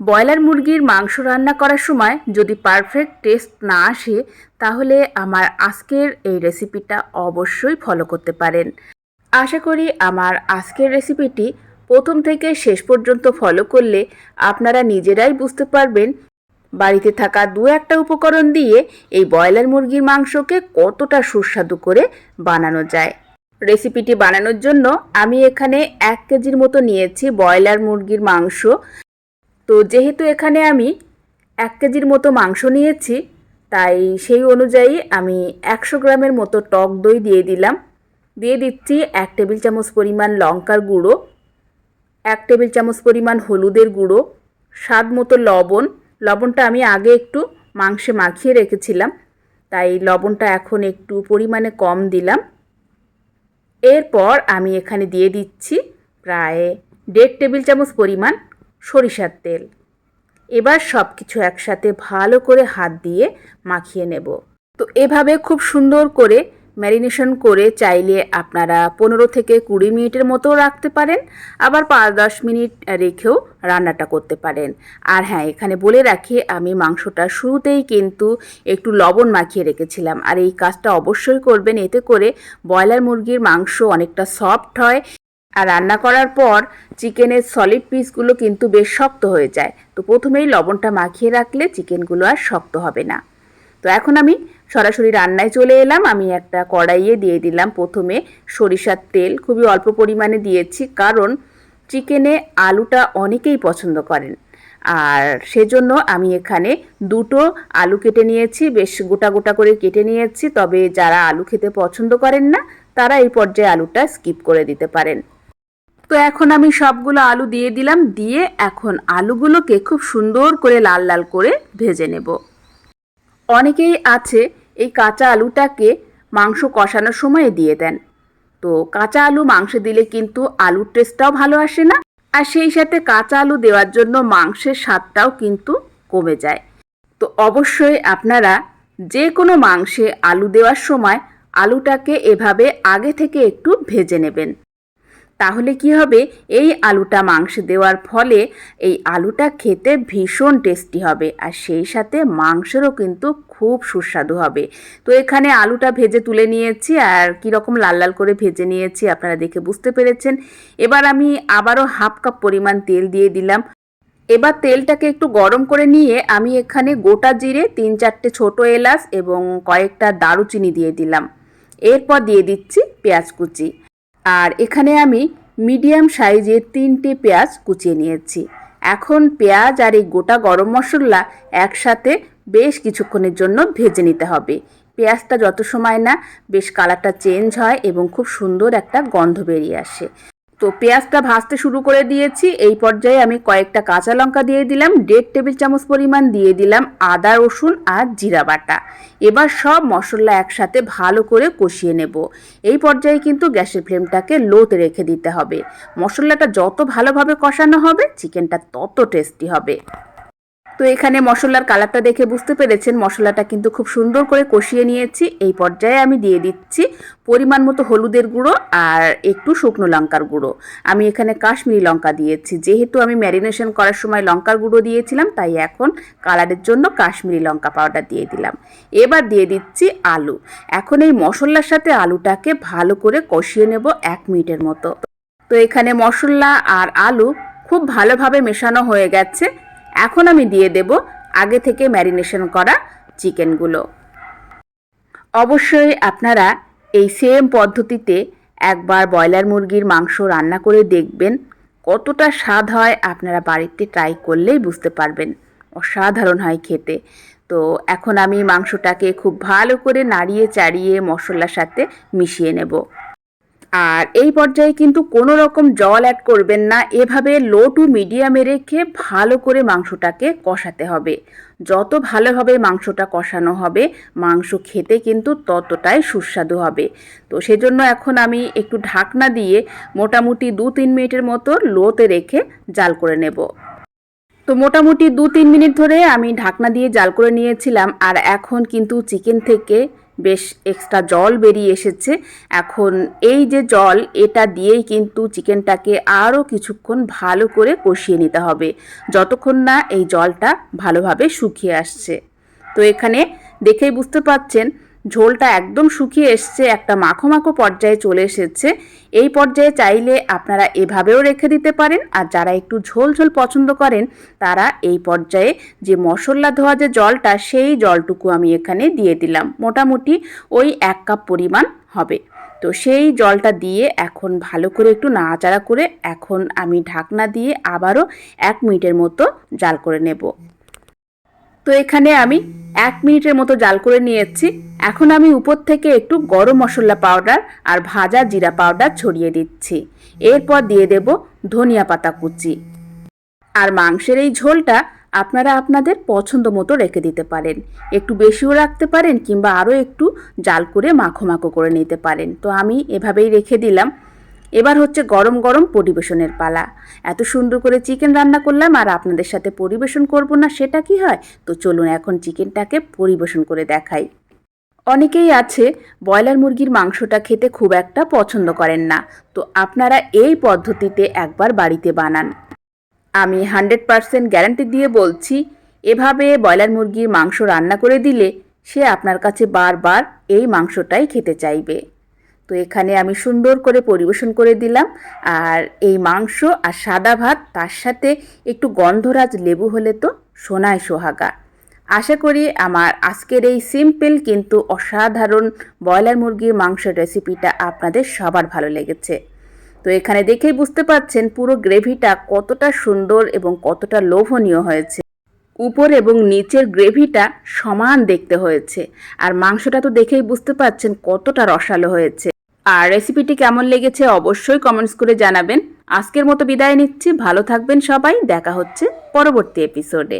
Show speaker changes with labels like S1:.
S1: Broiler মুরগির মাংস রান্না করার সময় যদি পারফেক্ট টেস্ট না আসে, তাহলে আমার আজকের এই রেসিপিটা অবশ্যই ফলো করতে পারেন। আশা করি আমার আজকের রেসিপিটি প্রথম থেকে শেষ পর্যন্ত ফলো করলে আপনারা নিজেরাই বুঝতে পারবেন বাড়িতে থাকা দু একটা উপকরণ দিয়ে এই ব্রয়লার মুরগির মাংসকে কতটা সুস্বাদু করে বানানো যায়। রেসিপিটি বানানোর জন্য আমি এখানে এক কেজির মতো নিয়েছি ব্রয়লার মুরগির মাংস। তো যেহেতু এখানে আমি এক কেজির মতো মাংস নিয়েছি, তাই সেই অনুযায়ী আমি একশো গ্রামের মতো টক দই দিয়ে দিলাম। দিয়ে দিচ্ছি এক টেবিল চামচ পরিমাণ লঙ্কার গুঁড়ো, এক টেবিল চামচ পরিমাণ হলুদের গুঁড়ো, স্বাদ মতো লবণ। লবণটা আমি আগে একটু মাংসে মাখিয়ে রেখেছিলাম, তাই লবণটা এখন একটু পরিমাণে কম দিলাম। এরপর আমি এখানে দিয়ে দিচ্ছি প্রায় দেড় টেবিল চামচ পরিমাণ সরিষার তেল। এবার সব কিছু একসাথে ভালো করে হাত দিয়ে মাখিয়ে নেব। তো এভাবে খুব সুন্দর করে ম্যারিনেশন করে চাইলে আপনারা পনেরো থেকে কুড়ি মিনিটের মতো রাখতে পারেন, আবার পাঁচ দশ মিনিট রেখেও রান্নাটা করতে পারেন। আর হ্যাঁ এখানে বলে রাখি, আমি মাংসটা শুরুতেই কিন্তু একটু লবণ মাখিয়ে রেখেছিলাম। আর এই কাজটা অবশ্যই করবেন, এতে করে ব্রয়লার মুরগির মাংস অনেকটা সফট হয়। আর রান্না করার পর চিকেনের সলিড পিসগুলো কিন্তু বেশ শক্ত হয়ে যায়। তো প্রথমেই লবণটা মাখিয়ে রাখলে চিকেনগুলো আর শক্ত হবে না। তো এখন আমি সরাসরি রান্নায় চলে এলাম। আমি একটা কড়াইয়ে দিয়ে দিলাম প্রথমে সরিষার তেল। খুবই অল্প পরিমাণে দিয়েছি কারণ চিকেনে আলুটা অনেকেই পছন্দ করেন। আর সেজন্য আমি এখানে দুটো আলু কেটে নিয়েছি। বেশ গোটা গোটা করে কেটে নিয়েছি। তবে যারা আলু খেতে পছন্দ করেন না, তারা এই পর্যায়ে আলুটা স্কিপ করে দিতে পারেন। তো এখন আমি সবগুলো আলু দিয়ে দিলাম, দিয়ে এখন আলুগুলোকে খুব সুন্দর করে লাল লাল করে ভেজে নেব। অনেকেই আছে এই কাঁচা আলুটাকে মাংস কষানোর সময় দিয়ে দেন। তো কাঁচা আলু মাংসে দিলে কিন্তু আলুর টেস্টটাও ভালো আসে না, আর সেই সাথে কাঁচা আলু দেওয়ার জন্য মাংসের স্বাদটাও কিন্তু কমে যায়। তো অবশ্যই আপনারা যে কোনো মাংসে আলু দেওয়ার সময় আলুটাকে এভাবে আগে থেকে একটু ভেজে নেবেন। তাহলে কি হবে? এই আলুটা মাংসে দেওয়ার ফলে এই আলুটা খেতে ভীষণ টেস্টি হবে আর সেই সাথে মাংসেরও কিন্তু খুব সুস্বাদু হবে। তো এখানে আলুটা ভেজে তুলে নিয়েছি আর কীরকম লাল লাল করে ভেজে নিয়েছি আপনারা দেখে বুঝতে পেরেছেন। এবার আমি আবারও হাফ কাপ পরিমাণ তেল দিয়ে দিলাম। এবার তেলটাকে একটু গরম করে নিয়ে আমি এখানে গোটা জিরে তিন চারটে ছোট এলাচ এবং কয়েকটা দারুচিনি দিয়ে দিলাম। এরপর দিয়ে দিচ্ছি পেঁয়াজ কুচি। আর এখানে আমি মিডিয়াম সাইজের তিনটে পেঁয়াজ কুচিয়ে নিয়েছি। এখন পেঁয়াজ আর এই গোটা গরম মশলা একসাথে বেশ কিছুক্ষণের জন্য ভেজে নিতে হবে। পেঁয়াজটা যত সময় না বেশ কালারটা চেঞ্জ হয় এবং খুব সুন্দর একটা গন্ধ বেরিয়ে আসে। তো পেঁয়াজটা ভাজতে শুরু করে দিয়েছি। এই পর্যায়ে আমি কয়েকটা কাঁচা লঙ্কা দিয়ে দিলাম, দেড় টেবিল চামচ পরিমাণ দিয়ে দিলাম আদা, রসুন আর জিরা বাটা। এবার সব মশলা একসাথে ভালো করে কষিয়ে নেব। এই পর্যায়ে কিন্তু গ্যাসের ফ্লেমটাকে লোতে রেখে দিতে হবে। মশলাটা যত ভালোভাবে কষানো হবে, চিকেনটা তত টেস্টি হবে। তো এখানে মশলার কালারটা দেখে বুঝতে পেরেছেন। মশলাটা কিন্তু খুব সুন্দর করে কষিয়ে নিয়েছি। এই পর্যায়ে আমি দিয়ে দিচ্ছি পরিমাণ মতো হলুদের গুঁড়ো আর একটু শুকনো লঙ্কার গুঁড়ো। আমি এখানে কাশ্মীরি লঙ্কা দিয়েছি। যেহেতু আমি ম্যারিনেশন করার সময় লঙ্কার গুঁড়ো দিয়েছিলাম, তাই এখন কালারের জন্য কাশ্মীরি লঙ্কা পাউডার দিয়ে দিলাম। এবার দিয়ে দিচ্ছি আলু। এখন এই মশলার সাথে আলুটাকে ভালো করে কষিয়ে নেব এক মিনিটের মতো। তো এখানে মশলা আর আলু খুব ভালোভাবে মেশানো হয়ে গেছে। এখন আমি দিয়ে দেব আগে থেকে ম্যারিনেশন করা চিকেনগুলো। অবশ্যই আপনারা এই সেম পদ্ধতিতে একবার ব্রয়লার মুরগির মাংস রান্না করে দেখবেন, কতটা স্বাদ হয় আপনারা বাড়িতে ট্রাই করলেই বুঝতে পারবেন। অসাধারণ হয় খেতে। তো এখন আমি মাংসটাকে খুব ভালো করে নাড়িয়ে চাড়িয়ে মশলার সাথে মিশিয়ে নেব। আর এই পর্যায়ে কিন্তু কোনো রকম জল অ্যাড করবেন না। এভাবে লো টু মিডিয়ামে রেখে ভালো করে মাংসটাকে কষাতে হবে। যত ভালোভাবে মাংসটা কষানো হবে, মাংস খেতে কিন্তু ততটাই সুস্বাদু হবে। তো সেজন্য এখন আমি একটু ঢাকনা দিয়ে মোটামুটি দু তিন মিনিটের মতো লোতে রেখে জাল করে নেব। তো মোটামুটি দু তিন মিনিট ধরে আমি ঢাকনা দিয়ে জাল করে নিয়েছিলাম। আর এখন কিন্তু চিকেন থেকে বেশ এক্সট্রা জল বেরিয়ে এসেছে। এখন এই যে জল, এটা দিয়েই কিন্তু চিকেনটাকে আরও কিছুক্ষণ ভালো করে কষিয়ে নিতে হবে। যতক্ষণ না এই জলটা ভালোভাবে শুকিয়ে আসছে। তো এখানে দেখেই বুঝতে পারছেন ঝোলটা একদম শুকিয়ে এসছে, একটা মাখো মাখো পর্যায়ে চলে এসেছে। এই পর্যায়ে চাইলে আপনারা এভাবেও রেখে দিতে পারেন, আর যারা একটু ঝোল ঝোল পছন্দ করেন, তারা এই পর্যায়ে যে মশলা ধোয়া যে জলটা, সেই জলটুকু আমি এখানে দিয়ে দিলাম। মোটামুটি ওই এক কাপ পরিমাণ হবে। তো সেই জলটা দিয়ে এখন ভালো করে একটু নাড়াচাড়া করে এখন আমি ঢাকনা দিয়ে আবারও এক মিনিটের মতো জাল করে নেব। তো এখানে আমি এক মিনিটের মতো জাল করে নিয়েছি। এখন আমি উপর থেকে একটু গরম মশলা পাউডার আর ভাজা জিরা পাউডার ছড়িয়ে দিচ্ছি। এরপর দিয়ে দেব ধনিয়া পাতা কুচি। আর মাংসের এই ঝোলটা আপনারা আপনাদের পছন্দ মতো রেখে দিতে পারেন। একটু বেশিও রাখতে পারেন কিংবা আরও একটু জাল করে মাখো মাখো করে নিতে পারেন। তো আমি এভাবেই রেখে দিলাম। এবার হচ্ছে গরম গরম পরিবেশনের পালা। এত সুন্দর করে চিকেন রান্না করলাম আর আপনাদের সাথে পরিবেশন করব না সেটা কি হয়? তো চলুন এখন চিকেনটাকে পরিবেশন করে দেখাই। অনেকেই আছে ব্রয়লার মুরগির মাংসটা খেতে খুব একটা পছন্দ করেন না। তো আপনারা এই পদ্ধতিতে একবার বাড়িতে বানান। আমি হান্ড্রেড পারসেন্ট গ্যারান্টি দিয়ে বলছি, এভাবে ব্রয়লার মুরগির মাংস রান্না করে দিলে সে আপনার কাছে বারবার এই মাংসটাই খেতে চাইবে। তো এখানে আমি সুন্দর করে পরিবেশন করে দিলাম। আর এই মাংস আর সাদা ভাত তার সাথে একটু গন্ধরাজ লেবু হলে তো সোনায় সোহাগা। আশা করি আমার আজকের এই সিম্পল কিন্তু অসাধারণ ব্রয়লার মুরগির মাংসের রেসিপিটা আপনাদের সবার ভালো লেগেছে। তো এখানে দেখেই বুঝতে পারছেন পুরো গ্রেভিটা কতটা সুন্দর এবং কতটা লোভনীয় হয়েছে। উপর এবং নিচের গ্রেভিটা সমান দেখতে হয়েছে আর মাংসটা তো দেখেই বুঝতে পারছেন কতটা রসালো হয়েছে। আর রেসিপিটি কেমন লেগেছে অবশ্যই কমেন্টস করে জানাবেন। আজকের মতো বিদায় নিচ্ছি, ভালো থাকবেন সবাই, দেখা হচ্ছে পরবর্তী এপিসোডে